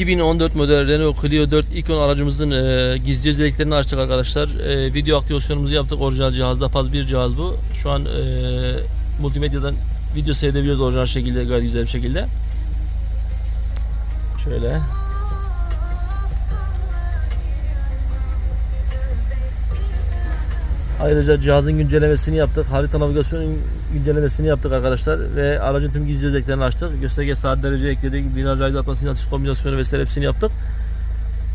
2014 model Renault Clio 4 Icon aracımızın e, gizli özelliklerini açtık arkadaşlar. E, video aktivasyonumuzu yaptık orijinal cihazda. Faz bir cihaz bu. Şu an e, multimedyadan video seyredebiliyoruz orijinal şekilde gayet güzel bir şekilde. Şöyle. Ayrıca cihazın güncellemesini yaptık. Harita navigasyonun güncellemesini yaptık arkadaşlar. Ve aracın tüm gizli özelliklerini açtık. Gösterge saat derece ekledik. Viraj aydınlatma sinyal kombinasyonu vesaire hepsini yaptık.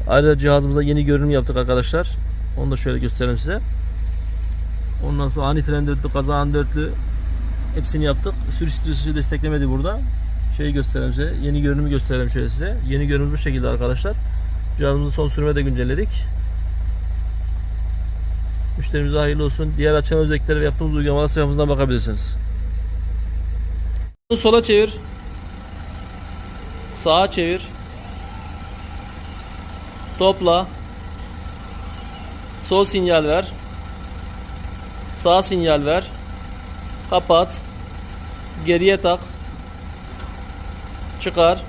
Ayrıca cihazımıza yeni görünüm yaptık arkadaşlar. Onu da şöyle göstereyim size. Ondan sonra ani fren dörtlü, kazağın dörtlü hepsini yaptık. Sürüş stresi desteklemedi burada. Şeyi göstereyim size. Yeni görünümü göstereyim şöyle size. Yeni görünüm bu şekilde arkadaşlar. Cihazımızı son sürüme de güncelledik. Müşterimize hayırlı olsun. Diğer açan özellikleri ve yaptığımız uygulamalar sayfamızdan bakabilirsiniz. Sola çevir. Sağa çevir. Topla. Sol sinyal ver. Sağ sinyal ver. Kapat. Geriye tak. Çıkar.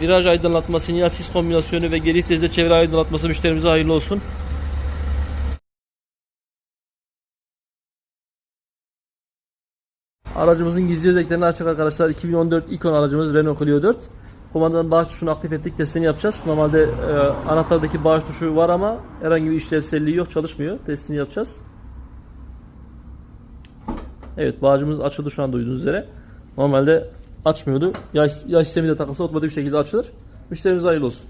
Viraj aydınlatma, sinyal sis kombinasyonu ve geri vitesle çevre aydınlatması müşterimize hayırlı olsun. Aracımızın gizli özelliklerini açık arkadaşlar. 2014 Icon aracımız Renault Clio 4. Kumandanın bağış tuşunu aktif ettik. Testini yapacağız. Normalde e, anahtardaki bağış tuşu var ama herhangi bir işlevselliği yok. Çalışmıyor. Testini yapacağız. Evet bağcımız açıldı şu an duyduğunuz üzere. Normalde açmıyordu. Yay, yay sistemi de takılsa otomatik bir şekilde açılır. Müşterimize hayırlı olsun.